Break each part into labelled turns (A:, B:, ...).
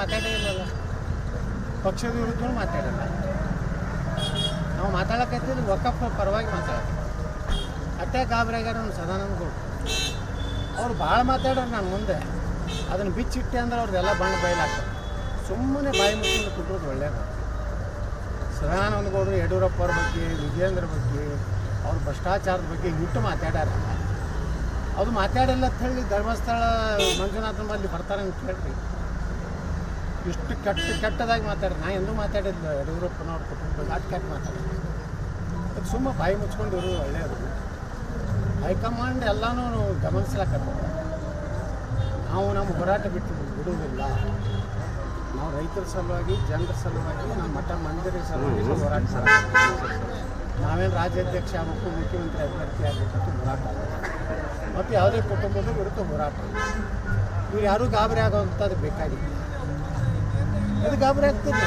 A: ಮಾತಾಡೇ ಇಲ್ಲಲ್ಲ ಪಕ್ಷದ ವಿರುದ್ಧ ಮಾತಾಡಲ್ಲ. ನಾವು ಮಾತಾಡಕತ್ತಿದ್ದು ಒಕ್ಕಪ್ಪ ಪರವಾಗಿ ಮಾತಾಡ ಅಟ್ಟೆ ಗಾಬರಿಯಾಗ್ಯಾರ ಅವ್ನು ಸದಾನಂದ ಗೌಡ ಅವ್ರು ಭಾಳ ಮಾತಾಡೋರು ನಾನು ಮುಂದೆ. ಅದನ್ನು ಬಿಚ್ಚಿಟ್ಟೆ ಅಂದ್ರೆ ಅವ್ರದ್ದೆಲ್ಲ ಬಣ್ಣ ಬಯಲಾಗ್ತದೆ. ಸುಮ್ಮನೆ ಬಾಯಿ ಮುಚ್ಚಿಕೊಂಡು ಕುಟ್ರೋದು ಒಳ್ಳೇದು. ಸದಾನಂದಗೌಡರು ಯಡಿಯೂರಪ್ಪ ಅವ್ರ ಬಗ್ಗೆ ವಿಜೇಂದ್ರ ಬಗ್ಗೆ, ಅವ್ರ ಭ್ರಷ್ಟಾಚಾರದ ಬಗ್ಗೆ ಇಟ್ಟು ಮಾತಾಡ್ಯಾರ. ಅದು ಮಾತಾಡಿಲ್ಲ ಅಂತ ಹೇಳಿ ಧರ್ಮಸ್ಥಳ ಮಂಜುನಾಥನ ಅಲ್ಲಿ ಬರ್ತಾರೆ ಅಂತ ಕೇಳ್ರಿ. ಇಷ್ಟು ಕೆಟ್ಟ ಕೆಟ್ಟದಾಗಿ ಮಾತಾಡಿ ನಾ ಎಂದೂ ಮಾತಾಡಿದ್ದು ಯಡಿಯೂರಪ್ಪನವ್ರ ಕುಟುಂಬ ಅದು ಕೆಟ್ಟ ಮಾತಾಡಿಲ್ಲ ಅದು ಸುಮ್ಮ ಬಾಯಿ ಮುಚ್ಕೊಂಡು ಇರೋದು ಒಳ್ಳೆಯದು. ಹೈಕಮಾಂಡ್ ಎಲ್ಲನೂ ಗಮನಿಸ್ಲಾಕತ್ತ. ನಾವು ನಮ್ಮ ಹೋರಾಟ ಬಿಟ್ಟು ಬಿಡುವುದಿಲ್ಲ. ನಾವು ರೈತರ ಸಲುವಾಗಿ ಜನರ ಸಲುವಾಗಿ ನಮ್ಮ ಮಠ ಮಂದಿರ ಸಲುವಾಗಿ ಹೋರಾಟ. ನಾವೇನು ರಾಜ್ಯಾಧ್ಯಕ್ಷ ಆಗಬೇಕು ಮುಖ್ಯಮಂತ್ರಿ ಅಭ್ಯರ್ಥಿ ಆಗಬೇಕಂತ ಹೋರಾಟ. ಮತ್ತು ಯಾವುದೇ ಕುಟುಂಬದ ವಿರುದ್ಧ ಹೋರಾಟ. ಇವ್ರು ಯಾರೂ ಗಾಬರಿ ಆಗೋವಂಥದ್ದು ಬೇಕಾಗಿಲ್ಲ. ಅದು ಗಾಬರಿ ಆಗ್ತಿಲ್ಲ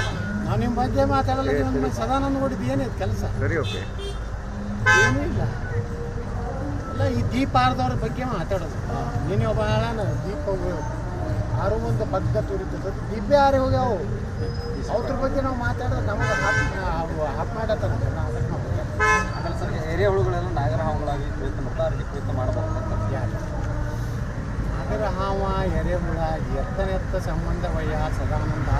A: ನಾನು ನಿಮ್ಮ ಬಗ್ಗೆ ಮಾತಾಡಲ್ಲ ನಿಮ್ಮ ಸದಾನಂದ ನೋಡಿದ್ದು ಏನಿದೆ ಕೆಲಸ.
B: ಸರಿ ಓಕೆ
A: ಏನೂ ಇಲ್ಲ. ಅಲ್ಲ ಈ ದೀಪ ಆರ್ದವ್ರ ಬಗ್ಗೆ ಮಾತಾಡೋದು. ನೀನು ಒಬ್ಬ ಹೇಳಣ ದೀಪ ಆರು ಒಂದು ಪದ್ಧ ತುರಿತದ ದೀಪೇ ಯಾರು ಹೋಗ್ಯಾವು ಅವ್ರ ಬಗ್ಗೆ ನಾವು ಮಾತಾಡೋದು ನಮಗೆ ಹಾಪ್ ಹಾಪ್ ಮಾಡತ್ತಾರ.
C: ಆಮೇಲೆ ಸರ್ ಎರೆಹುಳುಗಳೆಲ್ಲ ನಾಗರ ಹಾವುಗಳಾಗಿ ಕುಳಿತು ಮತದಾರರಿಗೆ ಕುಳಿತು ಮಾಡಬಹುದು
A: ನಾಗರ ಹಾವ ಹಾವ ಎರೆಹುಳ ಎತ್ತನೆತ್ತ ಸಂಬಂಧವಯ್ಯ ಸದಾನಂದ.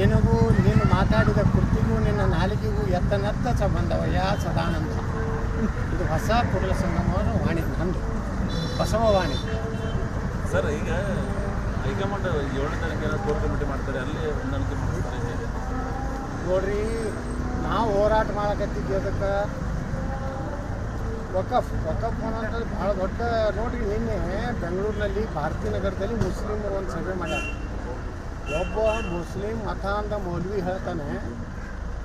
A: ನಿನಗೂ ನೀನು ಮಾತಾಡಿದ ಕುರ್ತಿಗೂ ನಿನ್ನ ನಾಲಿಗೆಗೂ ಎತ್ತನೆತ್ತ ಸಂಬಂಧವಯ್ಯ ಸದಾನಂದ. ಇದು ಹೊಸ ಕುಡಲ ಸಂಗಮವನ್ನು ವಾಣಿ ನಂದು ಬಸವ ವಾಣಿ.
D: ಸರ್ ಈಗ ಹೈಕಮಾಂಡ್ ಏಳನೇ ತಾರೀಕಿನ ಕೋರ್ ಕಮಿಟಿ ಮಾಡ್ತಾರೆ ಅಲ್ಲಿ ಹೊಂದಾಣಿಕೆ ಮಾಡ್ತಾರೆ
A: ನೋಡ್ರಿ ನಾವು ಹೋರಾಟ ಮಾಡಕತ್ತಿದ್ದೆ ಅದಕ್ಕೆ. ವಕಫ್ ವಕಫ್ ಅನ್ನೋದ್ರಲ್ಲಿ ಭಾಳ ದೊಡ್ಡ ನೋಡ್ರಿ ನಿನ್ನೆ ಬೆಂಗಳೂರಿನಲ್ಲಿ ಭಾರತೀ ನಗರದಲ್ಲಿ ಮುಸ್ಲಿಮರು ಒಂದು ಸಭೆ ಮಾಡ್ಯಾರ. ಒಬ್ಬ ಮುಸ್ಲಿಂ ಮತಾಂಧ ಮೌಲ್ವಿ ಹೇಳ್ತಾನೆ,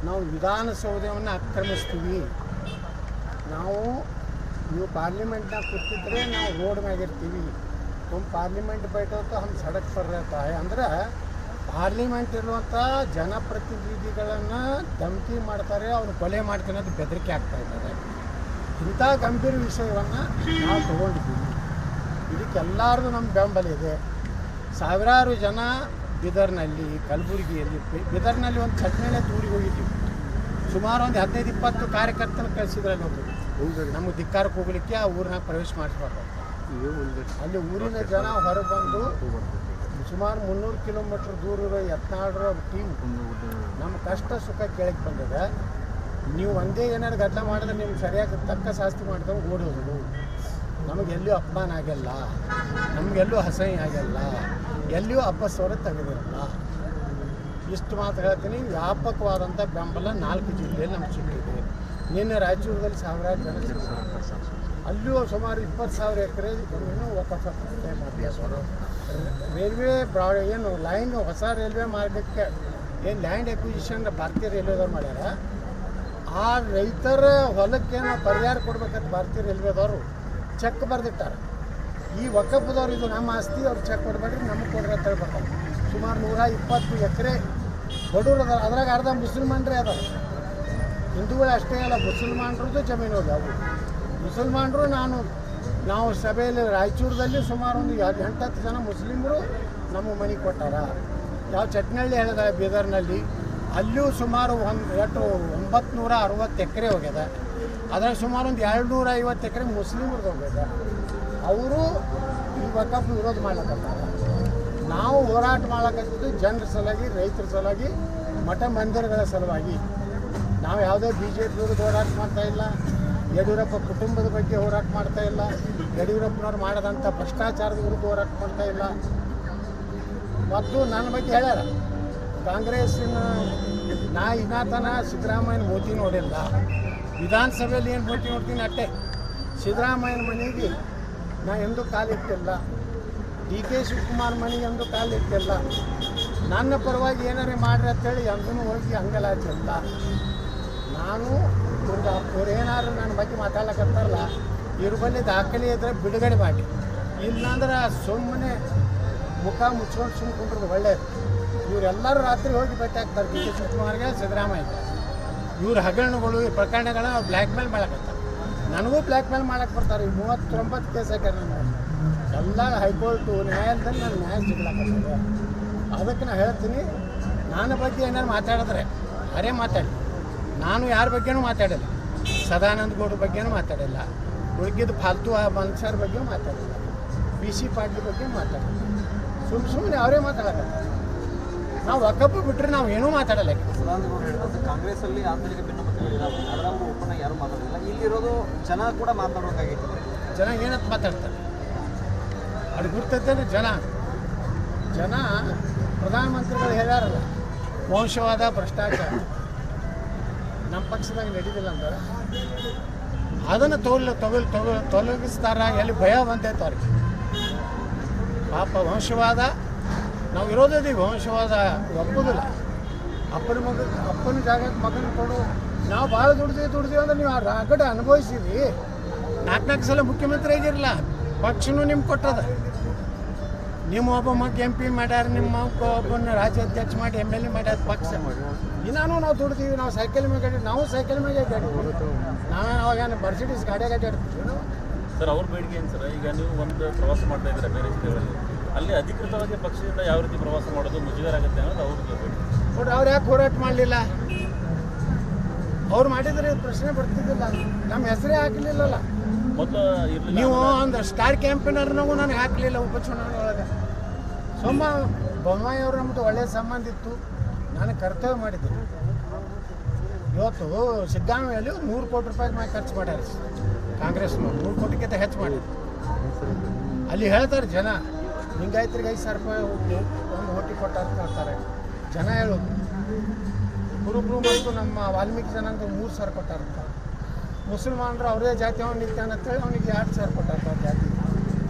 A: ನಾವು ವಿಧಾನಸೌಧವನ್ನು ಆಕ್ರಮಿಸ್ತೀವಿ. ನಾವು, ನೀವು ಪಾರ್ಲಿಮೆಂಟ್ನಾಗ ಕೂತಿದ್ರೆ ನಾವು ರೋಡ್ ಮ್ಯಾಗಿರ್ತೀವಿ ಒಂದು ಪಾರ್ಲಿಮೆಂಟ್ ಬೈಟೋತು ಹಮ್ ಸಡಕ್ ಬರ್ತಾಯ ಅಂದ್ರೆ ಪಾರ್ಲಿಮೆಂಟ್ ಇರುವಂಥ ಜನಪ್ರತಿನಿಧಿಗಳನ್ನು ಧಮಕಿ ಮಾಡ್ತಾರೆ ಅವ್ರು ಕೊಲೆ ಮಾಡ್ತಾರೆ ಅಂತ ಬೆದರಿಕೆ ಆಗ್ತಾ ಇದ್ದಾರೆ. ಇಂಥ ಗಂಭೀರ ವಿಷಯವನ್ನು ನಾವು ತಗೊಂಡಿದ್ದೀವಿ. ಇದಕ್ಕೆಲ್ಲರದು ನಮ್ಮ ಬೆಂಬಲ ಇದೆ. ಸಾವಿರಾರು ಜನ ಬೀದರ್ನಲ್ಲಿ ಕಲಬುರಗಿಯಲ್ಲಿ ಬಿದರ್ನಲ್ಲಿ ಒಂದು ಚಟ್ನಿಲೆ ದೂರಿಗೆ ಹೋಗಿದ್ದೀವಿ. ಸುಮಾರು ಒಂದು ಹದಿನೈದು ಇಪ್ಪತ್ತು ಕಾರ್ಯಕರ್ತನ ಕಳಿಸಿದ್ರಲ್ಲಿ ನಾವು ನಮಗೆ ಧಿಕ್ಕಾರಕ್ಕೆ ಹೋಗ್ಲಿಕ್ಕೆ ಆ ಊರಿನ ಪ್ರವೇಶ ಮಾಡಿಸ್ಬಾರ್ದು. ಅಲ್ಲಿ ಊರಿನ ಜನ ಹೊರ ಬಂದು ಸುಮಾರು ಮುನ್ನೂರು ಕಿಲೋಮೀಟ್ರ್ ದೂರ ಇರೋ ಟೀಮ್ ನಮ್ಮ ಕಷ್ಟ ಸುಖ ಕೇಳಕ್ಕೆ ಬಂದಿದೆ. ನೀವು ಒಂದೇ ಏನಾದ್ರು ಗದ್ದಲ ಮಾಡಿದ್ರೆ ನಿಮ್ಗೆ ಸರಿಯಾಗಿ ತಕ್ಕ ಶಾಸ್ತಿ ಮಾಡಿದಾಗ ಓಡೋದು. ನಮಗೆಲ್ಲೂ ಅಪಮಾನ ಆಗಲ್ಲ. ನಮಗೆಲ್ಲೂ ಅಸಹ್ಯ ಆಗಿಲ್ಲ. ಎಲ್ಲಿಯೂ ಅಬ್ಬಸ್ವರ ತೆಗೆದಿರಲ್ಲ. ಇಷ್ಟು ಮಾತು ಹೇಳ್ತೀನಿ ವ್ಯಾಪಕವಾದಂಥ ಬೆಂಬಲ ನಾಲ್ಕು ಜಿಲ್ಲೆಯಲ್ಲಿ ನಮ್ಮ ಸಿಕ್ಕಿದೆ. ನಿನ್ನೆ ರಾಯಚೂರದಲ್ಲಿ ಸಾವಿರಾರು ಜನ. ಅಲ್ಲಿಯೂ ಸುಮಾರು ಇಪ್ಪತ್ತು ಸಾವಿರ ಎಕರೆ ವಕಫ್ ಮಾಡಿದ್ದಾರೆ ರೈಲ್ವೆ ಬ್ರಾ ಏನು ಲೈನ್ ಹೊಸ ರೈಲ್ವೆ ಮಾರ್ಗಕ್ಕೆ ಏನು ಲ್ಯಾಂಡ್ ಎಕ್ವಿಸಿಷನ್ ಭಾರತೀಯ ರೈಲ್ವೆದವ್ರು ಮಾಡ್ಯಾರ? ಆ ರೈತರ ಹೊಲಕ್ಕೇನೋ ಪರಿಹಾರ ಕೊಡ್ಬೇಕಂತ ಭಾರತೀಯ ರೈಲ್ವೆದವರು ಚೆಕ್ ಬರೆದಿಟ್ಟಾರೆ. ಈ ಒಕ್ಕಪ್ಪದವ್ರು ಇದು ನಮ್ಮ ಆಸ್ತಿ, ಅವ್ರು ಚೆಕ್ ಕೊಡಬೇಡ್ರಿ, ನಮಗೆ ಕೊಡ್ರಿ ಅಂತ ಹೇಳ್ಬೇಕು. ಸುಮಾರು ನೂರ ಇಪ್ಪತ್ತು ಎಕರೆ ಬಡವ್ರು ಅದಾರ ಅದ್ರಾಗ ಅರ್ಧ ಮುಸಲ್ಮಾನ್ರೇ ಅದಾರ. ಹಿಂದೂಗಳು ಅಷ್ಟೇ ಅಲ್ಲ, ಮುಸಲ್ಮಾನರದ್ದು ಜಮೀನು ಅವು ಮುಸಲ್ಮಾನರು ನಾನು ನಾವು ಸಭೆಯಲ್ಲಿ ರಾಯಚೂರದಲ್ಲಿ ಸುಮಾರು ಒಂದು ಎಂಟತ್ತು ಜನ ಮುಸ್ಲಿಮರು ನಮ್ಮ ಮನೆಗೆ ಕೊಟ್ಟಾರ. ಯಾವ ಚಟ್ನಳ್ಳಿ ಹೇಳಿದ, ಬೀದರ್ನಲ್ಲಿ? ಅಲ್ಲಿಯೂ ಸುಮಾರು ಒಂದು ಎಷ್ಟು ಒಂಬತ್ತು ನೂರ ಅರವತ್ತು ಎಕರೆ ಹೋಗ್ಯದ. ಅದ್ರಾಗ ಸುಮಾರು ಒಂದು ಎರಡು ನೂರ ಐವತ್ತು ಎಕರೆ ಮುಸ್ಲಿಮ್ರದ್ದು ಹೋಗ್ಯದ. ಅವರು ಈ ವಕಫ್ ವಿರೋಧ ಮಾಡ್ಲಕ್ಕಂತಾರೆ ನಾವು ಹೋರಾಟ ಮಾಡ್ಲಕ್ಕಂಥದ್ದು ಜನರ ಸಲುವಾಗಿ, ರೈತರ ಸಲುವಾಗಿ, ಮಠ ಮಂದಿರಗಳ ಸಲುವಾಗಿ. ನಾವು ಯಾವುದೇ ಬಿ ಜೆ ಪಿ ವಿರುದ್ಧ ಹೋರಾಟ ಮಾಡ್ತಾ ಇಲ್ಲ, ಯಡಿಯೂರಪ್ಪ ಕುಟುಂಬದ ಬಗ್ಗೆ ಹೋರಾಟ ಮಾಡ್ತಾ ಇಲ್ಲ, ಯಡಿಯೂರಪ್ಪನವ್ರು ಮಾಡದಂಥ ಭ್ರಷ್ಟಾಚಾರದ ವಿರುದ್ಧ ಹೋರಾಟ ಮಾಡ್ತಾ ಇಲ್ಲ. ಮತ್ತು ನನ್ನ ಬಗ್ಗೆ ಹೇಳ್ಯಾರ, ಕಾಂಗ್ರೆಸ್ಸಿನ ನಾ ಇನ್ನಾತನ ಸಿದ್ದರಾಮಯ್ಯನ ಮೋತಿ ನೋಡಿಲ್ಲ. ವಿಧಾನಸಭೆಯಲ್ಲಿ ಏನು ಮೋತಿ ನೋಡ್ತೀನಿ ಅಟ್ಟೆ. ಸಿದ್ದರಾಮಯ್ಯನ ಮನೆಗೆ ನಾ ಎಂದು ಕಾಲಿಟ್ಟಿಲ್ಲ ಡಿ ಕೆ ಶಿವಕುಮಾರ್ ಮನೆಗೆ ಎಂದು ಕಾಲಿಟ್ಟಿಲ್ಲ ನನ್ನ ಪರವಾಗಿ ಏನಾರೇ ಮಾಡ್ರಿ ಅಂತೇಳಿ ಎಂದೂ ಹೋಗಿ ಹಂಗಲಾಚಿಲ್ಲ ನಾನು ಅವ್ರು ಏನಾದ್ರು ನನ್ನ ಬಗ್ಗೆ ಮಾತಾಡ್ಲಕತ್ತಾರಲ್ಲ, ಇವ್ರ ಬಳಿ ದಾಖಲೆ ಇದ್ರೆ ಬಿಡುಗಡೆ ಮಾಡಿ. ಇಲ್ಲಾಂದ್ರೆ ಸುಮ್ಮನೆ ಮುಖ ಮುಚ್ಕೊಂಡು ಸುಮ್ಮನೆ ಕುಂಡ್ರದು ಒಳ್ಳೇದು. ಇವರೆಲ್ಲರೂ ರಾತ್ರಿ ಹೋಗಿ ಭೇಟಿ ಆಗ್ತಾರೆ ಡಿ ಕೆ ಶಿವಕುಮಾರ್ಗೆ ಸಿದ್ದರಾಮಯ್ಯ. ಇವ್ರ ಹಗರಣಗಳು, ಈ ಪ್ರಕರಣಗಳ ಬ್ಲ್ಯಾಕ್ ಮೇಲ್ ಮಾಡಕತ್ತಾರೆ ನನಗೂ ಬ್ಲ್ಯಾಕ್ ಮೇಲ್ ಮಾಡಕ್ಕೆ ಬರ್ತಾರೆ ಮೂವತ್ತೊಂಬತ್ತು ಕೇಸ್ ಹಾಕ್ಯಾರ ನನ್ನ ಎಲ್ಲ ಹೈಕೋರ್ಟು ನ್ಯಾಯಾಲಯದಲ್ಲಿ ನಾನು ನ್ಯಾಯ ಸಿಗ್ಲಾಕ ಅದಕ್ಕೆ ನಾನು ಹೇಳ್ತೀನಿ, ನನ್ನ ಬಗ್ಗೆ ಏನಾರು ಮಾತಾಡಿದ್ರೆ, ಅರೇ ಮಾತಾಡಿ. ನಾನು ಯಾರ ಬಗ್ಗೆನೂ ಮಾತಾಡಿಲ್ಲ. ಸದಾನಂದ ಗೌಡ್ರ ಬಗ್ಗೆನೂ ಮಾತಾಡಿಲ್ಲ. ಉಳ್ಗಿದ ಫಾಲ್ತು ಆ ಮನುಷ್ಯರ ಬಗ್ಗೆ ಮಾತಾಡಿಲ್ಲ. ಬಿ ಸಿ ಪಾಟೀಲ್ ಬಗ್ಗೆ ಮಾತಾಡಿಲ್ಲ. ಸುಮ್ ಸುಮ್ಮನೆ ಅವರೇ ಮಾತಾಡಕ ನಾವು ಒಕ್ಕಪ್ಪು ಬಿಟ್ಟರೆ ನಾವು ಏನೂ ಮಾತಾಡಲ್ಲ.
C: ಕಾಂಗ್ರೆಸ್ ಅಲ್ಲಿ ಆಂತರಿಕ ಅವರು ಓಪನ್ ಯಾರು ಮಾತಾಡೋದಿಲ್ಲ. ಇಲ್ಲಿರೋದು ಜನ ಕೂಡ ಮಾತಾಡೋಕ್ಕಾಗಿತ್ತು
A: ಜನ ಏನಂತ ಮಾತಾಡ್ತಾರೆ? ಅದು ಗುರ್ತೈತೆ ಜನ. ಜನ ಪ್ರಧಾನಮಂತ್ರಿಗಳು ಹೇಳ್ಯಾರಲ್ಲ, ವಂಶವಾದ, ಭ್ರಷ್ಟಾಚಾರ. ನಮ್ಮ ಪಕ್ಷದಾಗ ನಡೀತಿಲ್ಲ ಅಂದ್ರೆ ಅದನ್ನು ತೊಗೊಲ್ ತೊಗಲ್ ತೊಗ ತೊಲಗಿಸ್ತಾರ ಎಲ್ಲಿ ಭಯ ಬಂದೈತೆ ಅವ್ರಿಗೆ ಪಾಪ ವಂಶವಾದ, ನಾವು ಇರೋದಿದ್ದೀವಿ ವಂಶವಾದ ಒಪ್ಪೋದಿಲ್ಲ. ಅಪ್ಪನ ಮಗ, ಅಪ್ಪನ ಜಾಗಕ್ಕೆ ಮಗನ ಕೊಡು. ನಾವು ಭಾಳ ದುಡ್ದೀವಿ ದುಡ್ದೀವಿ ಅಂದ್ರೆ ನೀವು ಆ ರಾಗಡ ಅನುಭವಿಸಿರಿ. ನಾಲ್ಕು ನಾಲ್ಕು ಸಲ ಮುಖ್ಯಮಂತ್ರಿ ಆಗಿರಲ್ಲ ಪಕ್ಷನೂ ನಿಮ್ಗೆ ಕೊಟ್ಟದ. ನಿಮ್ಮ ಒಬ್ಬ ಮಗ ಎಂ ಪಿ ಮಾಡ್ಯಾರ ನಿಮ್ಮ ಒಬ್ಬನ ರಾಜ್ಯಾಧ್ಯಕ್ಷ ಮಾಡಿ ಎಂ ಎಲ್ ಎ ಮಾಡ್ಯಾರ ಪಕ್ಷ. ಇನ್ನೂ ನಾವು ದುಡ್ತೀವಿ ನಾವು ಸೈಕಲ್ ಮೇಲೆ ಗಾಡಿ ನಾವು ಸೈಕಲ್ ಮೇಲೆ ಕಟ್ಟಿ ನಾನು ಅವಾಗ ಮರ್ಸಿಡೀಸ್ ಗಾಡಿಯಾಗ ಅಡ್ಡಾಡ್ತೀವಿ ನಾವು
D: ಸರ್ ಅವ್ರ ಬೇಡಿಕೆ ಏನು ಸರ್? ಈಗ ನೀವು ಒಂದು ಪ್ರವಾಸ ಮಾಡ್ತಾ ಇದ್ದೀರಾ ಬೇರೆ ಜಿಲ್ಲೆಗಳಲ್ಲಿ ಅಲ್ಲಿ ಅಧಿಕೃತವಾಗಿ ಪಕ್ಷದಿಂದ ಯಾವ ರೀತಿ ಪ್ರವಾಸ ಮಾಡೋದು ಮುಜುಗರ ಆಗುತ್ತೆ ಅನ್ನೋದು ಅವ್ರಿಗೆ ಬೇಡಿಕೆ.
A: ಬಟ್ ಅವ್ರು ಯಾಕೆ ಹೋರಾಟ ಮಾಡಲಿಲ್ಲ? ಅವ್ರು ಮಾಡಿದ್ರೆ ಇದು ಪ್ರಶ್ನೆ ಬರ್ತಿದ್ದಿಲ್ಲ. ನಮ್ಮ ಹೆಸರೇ ಹಾಕಲಿಲ್ಲಲ್ಲ.
D: ಮೊದಲು ಇರಲಿಲ್ಲ
A: ನೀವು ಒಂದು ಸ್ಟಾರ್ ಕ್ಯಾಂಪೇನರ್ನಾಗೂ ನನಗೆ ಹಾಕಲಿಲ್ಲ ಉಪಚುನಾವಣೆ ಒಳಗೆ ಸೊಮ್ಮ ಬೊಮ್ಮಾಯಿ ಅವರು ನಮ್ದು ಒಳ್ಳೆಯ ಸಂಬಂಧ ಇತ್ತು. ನಾನು ಕರ್ತವ್ಯ ಮಾಡಿದ್ದೆ ಇವತ್ತು ಸಿದ್ದರಾಮಯ್ಯಲ್ಲಿ ನೂರು ಕೋಟಿ ರೂಪಾಯಿ ಮ್ಯಾಗೆ ಖರ್ಚು ಮಾಡ್ಯಾರ. ಕಾಂಗ್ರೆಸ್ನವ್ರು ನೂರು ಕೋಟಿಗಿಂತ ಹೆಚ್ಚು ಮಾಡಿದ್ರು. ಅಲ್ಲಿ ಹೇಳ್ತಾರೆ ಜನ ಲಿಂಗಾಯತರಿಗೆ ಐದು ಸಾವಿರ ರೂಪಾಯಿ ಹೋಗಿ ಒಂದು ಓಟಿ ಕೊಟ್ಟ ಅಂತ ಹೇಳ್ತಾರೆ. ಜನ ಹೇಳೋದು ಕುರುಬರು ಮತ್ತು ನಮ್ಮ ವಾಲ್ಮೀಕಿ ಜನಾಂಗ ಮೂರು ಸಾವಿರ ಕೊಟ್ಟಾರಂತ ಮುಸಲ್ಮಾನರು ಅವರೇ ಜಾತಿ, ಅವ್ನು ಅಂತ ಅಂತೇಳಿ ಅವನಿಗೆ ಎರಡು ಸಾವಿರ ಕೊಟ್ಟಾರ ಜಾತಿ.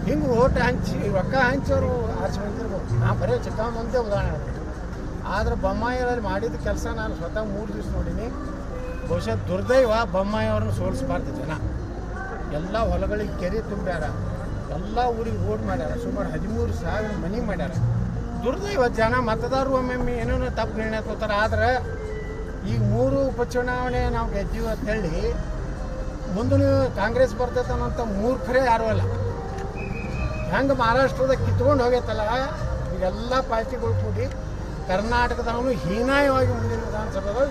A: ಹಿಂಗೆ ಓಟ್ ಹಂಚಿ, ರೊಕ್ಕ ಹಂಚೋರು ಆಚೆ ಬಂದಿರ್ಬೋದು ನಾ ಬರೀ ಚಿಕ್ಕಮ್ಮಂತೆ ಉದಾಹರಣೆ ಆದ್ರೆ ಬೊಮ್ಮಾಯಿಯಲ್ಲಿ ಮಾಡಿದ ಕೆಲಸ ನಾನು ಸ್ವತಃ ಮೂರು ದಿವಸ ನೋಡೀನಿ. ಬಹುಶಃ ದುರ್ದೈವ ಬೊಮ್ಮಾಯಿಯವ್ರನ್ನ ಸೋಲಿಸಬಾರ್ದು ಜನ. ಎಲ್ಲ ಹೊಲಗಳಿಗೆ ಕೆರೆ ತುಂಬ್ಯಾರ. ಎಲ್ಲ ಊರಿಗೆ ರೋಡ್ ಮಾಡ್ಯಾರ. ಸುಮಾರು ಹದಿಮೂರು ಸಾವಿರ ಮನೆ ಮಾಡ್ಯಾರ. ದುರ್ದೈವ ಜನ ಮತದಾರರು ಒಮ್ಮೊಮ್ಮೆ ಏನೇನೋ ತಪ್ಪು ನಿರ್ಣಯ ತಗೋತಾರೆ. ಆದ್ರೆ ಈಗ ಮೂರು ಉಪಚುನಾವಣೆ ನಾವು ಗೆದ್ದೀವಿ ಅಂತ ಹೇಳಿ ನೀವು ಕಾಂಗ್ರೆಸ್ ಬರ್ತೈತೆ ಅನ್ನೋಂಥ ಮೂರ್ಖರೇ ಯಾರೂ ಅಲ್ಲ. ಹೆಂಗೆ ಮಹಾರಾಷ್ಟ್ರದ ಕಿತ್ಕೊಂಡು ಹೋಗೈತಲ್ಲ ಈಗೆಲ್ಲ ಪಾರ್ಟಿಗಳು ಕೂಡಿ ಕರ್ನಾಟಕದವನು ಹೀನಾಯವಾಗಿ ಮುಂದಿನ ವಿಧಾನಸಭೆದಾಗ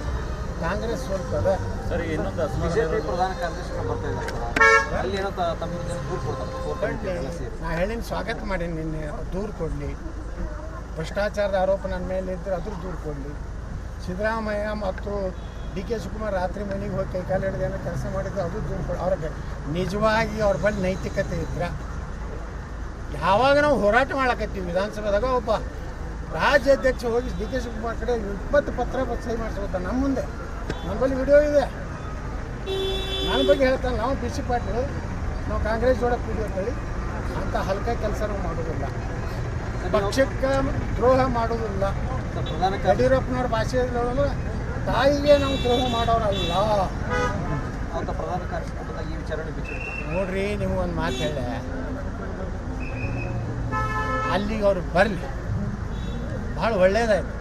A: ಕಾಂಗ್ರೆಸ್ ಸೋಲ್ತದೆ.
D: ಸರಿ ಇನ್ನೊಂದು
C: ಬಿಜೆಪಿ ಪ್ರಧಾನ ಕಾರ್ಯದರ್ಶಿಗಳು ಬರ್ತಾ ಇದ್ದಾರೆ ಅಲ್ಲಿ ಏನೋ ತಮ್ಮ ವಿರುದ್ಧ ದೂರು ಕೊಡ್ತಾರೆ ಕೋರ್ ಕಮಿಟಿ ಎಲ್ಲ ಸೇರಿ.
A: ನಾ ಹೇಳಿನ ಸ್ವಾಗತ ಮಾಡೀನಿ ನಿನ್ನೆ ದೂರು ಕೊಡಲಿ. ಭ್ರಷ್ಟಾಚಾರದ ಆರೋಪ ನನ್ನ ಮೇಲೆ ಇದ್ದರೆ ಅದ್ರ ದೂರು ಕೊಡಲಿ. ಸಿದ್ದರಾಮಯ್ಯ ಮತ್ತು ಡಿ ಕೆ ಶಿವಕುಮಾರ್ ರಾತ್ರಿ ಮನೆಗೆ ಹೋಗಿ ಕೈಕಾಲು ಹಿಡಿದೇನೋ ಕೆಲಸ ಮಾಡಿದ್ರು, ಅದು ದುಡ್ಡು ಅವ್ರಿಗೆ ನಿಜವಾಗಿ ಅವ್ರ ಬಳಿ ನೈತಿಕತೆ ಇದ್ರೆ. ಯಾವಾಗ ನಾವು ಹೋರಾಟ ಮಾಡಕತ್ತೀವಿ ವಿಧಾನಸಭೆದಾಗ ಒಬ್ಬ ರಾಜ್ಯಾಧ್ಯಕ್ಷ ಹೋಗಿ ಡಿ ಕೆ ಶಿವಕುಮಾರ್ ಕಡೆ ಇಪ್ಪತ್ತು ಪತ್ರ ಸಹಿ ಮಾಡಿಸ್ಕೊತ, ನಮ್ಮ ಮುಂದೆ. ನಮ್ಮ ಬಳಿ ವಿಡಿಯೋ ಇದೆ. ನನ್ನ ಬಗ್ಗೆ ಹೇಳ್ತಾನೆ, ನಾವು ಬಿ ಸಿ ಪಾಟೀಲ್, ನಾವು ಕಾಂಗ್ರೆಸ್ ಜೋಡ ಕೂಡಿ ಅಂತೇಳಿ ಅಂತ ಹಲ್ಕ ಕೆಲಸ ಮಾಡೋದಿಲ್ಲ ಪಕ್ಷಕ್ಕೆ ದ್ರೋಹ ಮಾಡೋದಿಲ್ಲ
C: ಪ್ರಧಾನ
A: ಯಡಿಯೂರಪ್ಪನವ್ರ ಭಾಷೆಯಲ್ಲಿ ತಾಯಿಗೆ ನಾವು ದ್ರೋಹ ಮಾಡೋರಲ್ಲ.
C: ಅಂತ ಪ್ರಧಾನ ಈ ವಿಚಾರಣೆ
A: ನೋಡ್ರಿ ನೀವು ಒಂದು ಮಾತು ಹೇಳ. ಅಲ್ಲಿಗೆ ಅವ್ರು ಬರಲಿ. ಭಾಳ ಒಳ್ಳೇದಾಯ್ತು.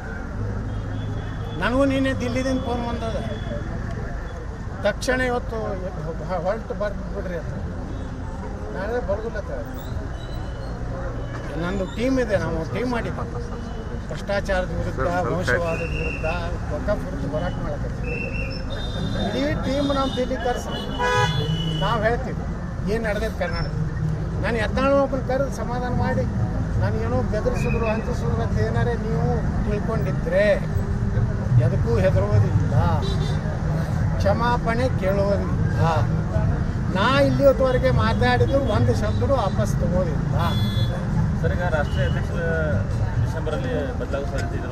A: ನನಗೂ ನಿನ್ನೆ ದಿಲ್ಲಿದಿಂದ ಫೋನ್ ಬಂದದ. ತಕ್ಷಣ ಇವತ್ತು ಹೊರಟು ಬರ್ಬಿಡ್ರಿ ಅಂತ. ನಾಳೆ ಬರೋದಿಲ್ಲ. ನಂದು ಟೀಮ್ ಇದೆ ನಾವು ಟೀಮ್ ಮಾಡಿದ್ವಿ. ಭ್ರಷ್ಟಾಚಾರದ ವಿರುದ್ಧ ವಂಶವಾದದ ವಿರುದ್ಧ ವಕಫ್ ವಿರುದ್ಧ ಹೋರಾಟ ಮಾಡಕತ್ತೀವಿ. ಇಡೀ ಟೀಮ್ ನಾವು ದಿಲ್ಲಿ ಕರ್ಸ. ನಾವು ಹೇಳ್ತೀವಿ ಏನು ನಡೆದೈತೆ ಕರ್ನಾಟಕ. ನಾನು ಎದ್ದಾಳು ಒಬ್ಬನ ಕರೆದು ಸಮಾಧಾನ ಮಾಡಿ ನಾನು ಏನೋ ಬೆದರಿಸಿದ್ರು ಹಂಚಿಸಿದ್ರು ಅಂತ ಏನಾರೇ ನೀವು ತಿಳ್ಕೊಂಡಿದ್ರೆ ಎದಕ್ಕೂ ಹೆದರುವುದಿಲ್ಲ ಕ್ಷಮಾಪಣೆ ಕೇಳುವುದಿಲ್ಲ ನಾ ಇಲ್ಲಿವರೆಗೆ ಮಾತಾಡಿದ್ರು ಒಂದು ಶಬ್ದರು ವಾಪಸ್ ತಗೋದಿಲ್ಲ.
D: ಸರಿ ರಾಷ್ಟ್ರೀಯ ಅಧ್ಯಕ್ಷರ ಡಿಸೆಂಬರಲ್ಲಿ ಬದಲಾಗೋ ಸಾಧ್ಯತೆ ಇದೆ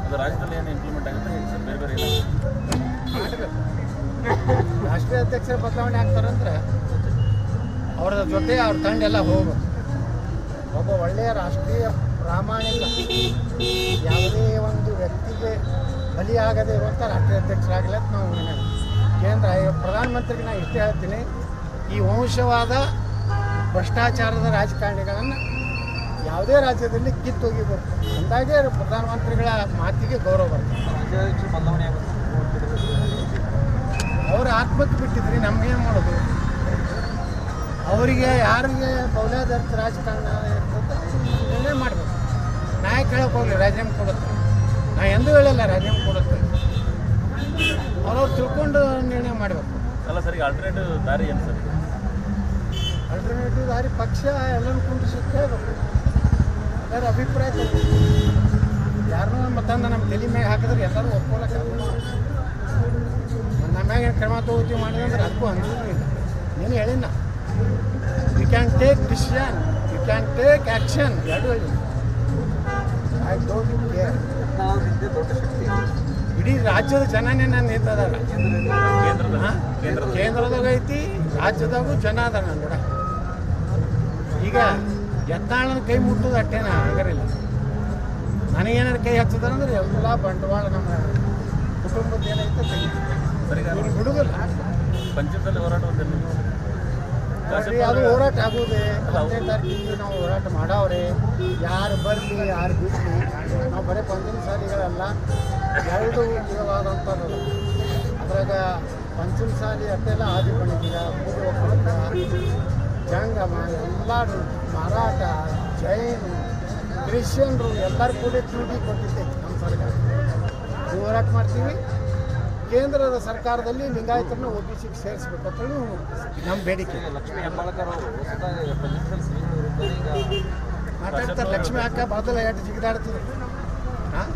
D: ಅದು ರಾಜ್ಯದಲ್ಲಿ ಏನು ಇಂಪ್ಲಿಮೆಂಟ್ ಆಗುತ್ತೆ ಸರ್ ಬೇರೆ ಬೇರೆ
A: ಇಲ್ಲ. ರಾಷ್ಟ್ರೀಯ ಅಧ್ಯಕ್ಷರ ಬದಲಾವಣೆ ಆಗ್ತಾರಂದ್ರೆ ಅವರ ಜೊತೆ ಅವ್ರ ತಂಡ ಎಲ್ಲ ಹೋಗ್ಬೇಕು ಒಬ್ಬ ಒಳ್ಳೆಯ ರಾಷ್ಟ್ರೀಯ ಪ್ರಾಮಾಣಿಕ ಯಾವುದೇ ಒಂದು ವ್ಯಕ್ತಿಗೆ ಬಲಿಯಾಗದೇ ಇರುವಂಥ ರಾಷ್ಟ್ರೀಯ ಅಧ್ಯಕ್ಷರಾಗಲಿ ಅಂತ ನಾವು. ಕೇಂದ್ರ ಪ್ರಧಾನಮಂತ್ರಿಗೆ ನಾನು ಇಷ್ಟೇ ಹೇಳ್ತೀನಿ, ಈ ವಂಶವಾದ ಭ್ರಷ್ಟಾಚಾರದ ರಾಜಕಾರಣಿಗಳನ್ನು ಯಾವುದೇ ರಾಜ್ಯದಲ್ಲಿ ಕಿತ್ತೊಗಿಬೇಕು ಅಂದಾಗೆ ಪ್ರಧಾನಮಂತ್ರಿಗಳ ಮಾತಿಗೆ ಗೌರವ ಬರ್ತದೆ
C: ರಾಜ್ಯಾಧ್ಯಕ್ಷರು ಬದಲಾವಣೆ ಆಗುತ್ತೆ
A: ಅವರು ಆತ್ಮಕ್ಕೆ ಬಿಟ್ಟಿದ್ರಿ ನಮ್ಗೇನು ಮಾಡೋದು? ಅವರಿಗೆ ಯಾರಿಗೆ ಮೌಲ್ಯಾಧಾರಿತ ರಾಜಕಾರಣ ಇರ್ತದೆ ನಿರ್ಣಯ ಮಾಡಬೇಕು. ನಾ ಯಾಕೆ ಹೇಳಕ್ಕೆ ಹೋಗಲಿ ರಾಜೀನಾಮೆ ಕೊಡುತ್ತೆ. ನಾ ಎಂದೂ ಹೇಳಿಲ್ಲ ರಾಜೀನಾಮೆ ಕೊಡುತ್ತೆ. ಅವ್ರವ್ರು ತಿಳ್ಕೊಂಡು ನಿರ್ಣಯ ಮಾಡಬೇಕು.
D: ಅಲ್ಲ ಸರ್ ಈಗ ಆಲ್ಟರ್ನೇಟಿವ್ ದಾರಿ ಏನು ಸರ್?
A: ಆಲ್ಟರ್ನೇಟಿವ್ ದಾರಿ ಪಕ್ಷ ಎಲ್ಲರೂ ಕುಂಡಿಸುತ್ತೆ ಹೇಳ್ಬೇಕು ಎಲ್ಲರ ಅಭಿಪ್ರಾಯ ಯಾರನ್ನೂ ಮತ್ತಂದ ನಮ್ಮ ತಲೆ ಮ್ಯಾಗ ಹಾಕಿದ್ರೆ ಎಲ್ಲರೂ ಒಪ್ಕೊಳಕ್ಕೆ ನಮ್ಮ ಮ್ಯಾಗ ಏನು ಕ್ರಮ ತಗೋತೀವಿ ಮಾಡಿದ್ರೆ ಅಂದ್ರೆ ಅದಕ್ಕೂ ಅನುಕೂಲ ಇಲ್ಲ. ನೀನು ಹೇಳಿನ you can take decision you can take action ಎರಡು ಹೇಳಿ ಐ ಡೋಂಟ್ ಕೇರ್ ಇಡೀ ರಾಜ್ಯದ ಜನನೇ ನಾನು?
D: ಕೇಂದ್ರದ
A: ಕೇಂದ್ರದಾಗ ಐತಿ ರಾಜ್ಯದಾಗೂ ಜನ ಅದ ನನ್ನ ಈಗ ಯತ್ನಾಳನ ಕೈ ಮುಟ್ಟೋದು ಅಟ್ಟೇನ ಆಗರಿಲ್ಲ ನನಗೇನಾರು ಕೈ ಹಚ್ಚದಂದ್ರೆ ಎಲ್ಲ ಬಂಡವಾಳ ನಮ್ಮ ಕುಟುಂಬದ ಏನೈತೆ ತೆಗಿ
D: ಸರ್ ಈಗ
A: ಇವ್ರಿಗೆ ಬಿಡುದಿಲ್ಲ
D: ಪಂಚಮದಲ್ಲಿ ಹೋರಾಟ
A: ಅದು ಹೋರಾಟ ಆಗುದೇ ಹತ್ತನೇ ತಾರೀಕಿಗೆ ನಾವು ಹೋರಾಟ ಮಾಡವ್ರೆ. ಯಾರು ಬರಲಿ ಯಾರು ಬಿಡಲಿ. ನಾವು ಬರೀ ಪಂಚಮ ಸಾಲಿಗಳಲ್ಲ ಎರಡು ವಿಧವಾದಂಥದ್ದು ಅದ್ರಾಗ ಪಂಚಮ ಸಾಲಿ ಅಷ್ಟೆಲ್ಲ ಆದಿ ಬಂದಿದ್ದೀರಾ ಜಂಗಮ ಎಲ್ಲರೂ ಮರಾಠ ಜೈನ್ ಕ್ರಿಶ್ಚಿಯನ್ರು ಎಲ್ಲರೂ ಕೂಡ ತಿರುಗಿ ಕೊಟ್ಟಿದ್ದೆ ನಮ್ಮ ಸರ್ಕಾರ. ನಾವು ಹೋರಾಟ ಮಾಡ್ತೀವಿ. ಕೇಂದ್ರದ ಸರ್ಕಾರದಲ್ಲಿ ಲಿಂಗಾಯತರನ್ನ ಒ ಬಿ ಸಿಗೆ ಸೇರಿಸ್ಬೇಕಂತ ನಮ್ಮ ಬೇಡಿಕೆ.
C: ಲಕ್ಷ್ಮೀ ಹೆಬ್ಬಾಳ್ಕರ್
A: ಮಾತಾಡ್ತಾರೆ ಲಕ್ಷ್ಮಿ ಅಕ್ಕ ಬಾದಲ ಎಷ್ಟು ಜಿಗಿದಾಡ್ತಿದ್ರು? ಹಾಂ?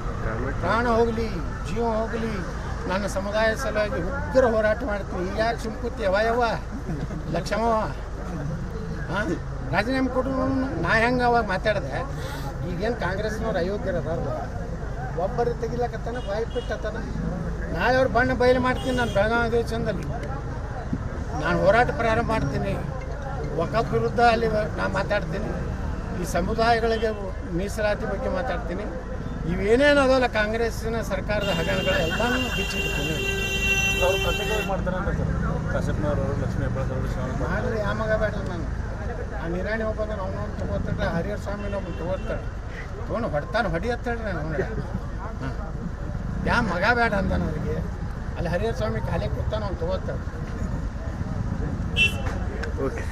A: ಪ್ರಾಣ ಹೋಗಲಿ ಜೀವ ಹೋಗಲಿ ನನ್ನ ಸಮುದಾಯ ಸಲುವಾಗಿ ಉಗ್ರ ಹೋರಾಟ ಮಾಡ್ತೀನಿ ಈಗ ಯಾಕೆ ಸುಮ್ಕುತ್ತಿ ಯಾವ ಯಾವ ಲಕ್ಷ್ಮವ್ವ ಹಾಂ ರಾಜೀನಾಮೆ ಕೊಟ್ಟು ನಾ ಹೆಂಗೆ ಅವಾಗ ಮಾತಾಡಿದೆ ಈಗೇನು ಕಾಂಗ್ರೆಸ್ನವ್ರು ಅಯೋಗ್ಯರ ಅದಾರಲ್ಲ ಒಬ್ಬರು ತೆಗಿಲಕತ್ತಾನ ಬಾಯಿ ಬಿಟ್ಟತ್ತಾನ ನಾಳೆ ಅವ್ರು ಬಣ್ಣ ಬಯಲು ಮಾಡ್ತೀನಿ ನಾನು ಬೆಳಗಾವಿ ಅಧಿವೇಶನದಲ್ಲಿ ನಾನು ಹೋರಾಟ ಪ್ರಾರಂಭ ಮಾಡ್ತೀನಿ. ಒಕ್ಕ ವಿರುದ್ಧ ಅಲ್ಲಿ ನಾನು ಮಾತಾಡ್ತೀನಿ. ಈ ಸಮುದಾಯಗಳಿಗೆ ಮೀಸಲಾತಿ ಬಗ್ಗೆ ಮಾತಾಡ್ತೀನಿ. ಇವೇನೇನು ಅದಲ್ಲ ಕಾಂಗ್ರೆಸ್ಸಿನ ಸರ್ಕಾರದ ಹಗರಣಗಳು ಎಲ್ಲನೂ ಬಿಚ್ಚಿಡ್ತೀನಿ.
D: ಮಾಡ್ತಾರೆ ಲಕ್ಷ್ಮೀ
A: ಮಗ ಬೇಡ ನಾನು. ಆ ನಿರಾಣಿ ಒಬ್ಬ ಅವನೊಂದು ತಗೋತಾಳೆ ಹರಿಹರ ಸ್ವಾಮಿನ ಒಬ್ಬ ತಗೋತಾಳೆ ತೊಗೊಂಡು ಹೊಡ್ತಾನೆ ಹೊಡಿಯತ್ತಾಳೆ ಅವನ. ಹಾಂ ಯಾ ಮಗ ಬೇಡ ಅಂತಾನೆ ಅವರಿಗೆ ಅಲ್ಲಿ ಹರಿಹರ ಸ್ವಾಮಿ ಖಾಲಿ ಕೂತಾನ ಅವ್ನು ತಗೋತಾಳೆ
B: ಓಕೆ.